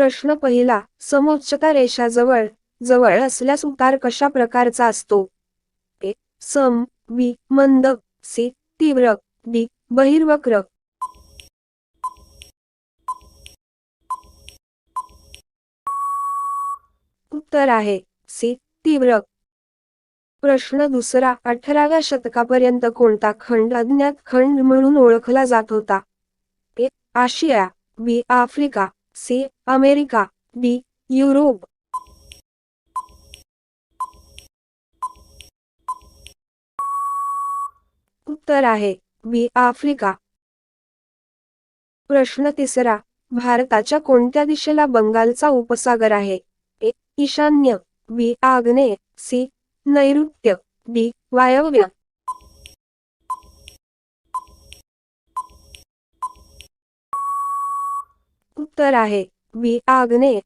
प्रश्न पहिला समोच्चता रेषाजवळ जवळ जवळ असल्यास उतार कशा प्रकारचा असतो? ए सम बी मंद सी तीव्र डी बहिर्वक्र. उत्तर आहे सी तीव्र. प्रश्न दुसरा अठराव्या शतकापर्यंत कोणता खंड अज्ञात खंड म्हणून ओळखला जात होता? A Asia B Africa. C America D Europe. उत्तर आहे बी आफ्रिका. प्रश्न तिसरा भारताच्या कोणत्या दिशेला बंगालचा उपसागर आहे? ए ईशान्य बी आग्नेय सी नैऋत्य डी वायव्य. उत्तर आहे. बी आग्नेय.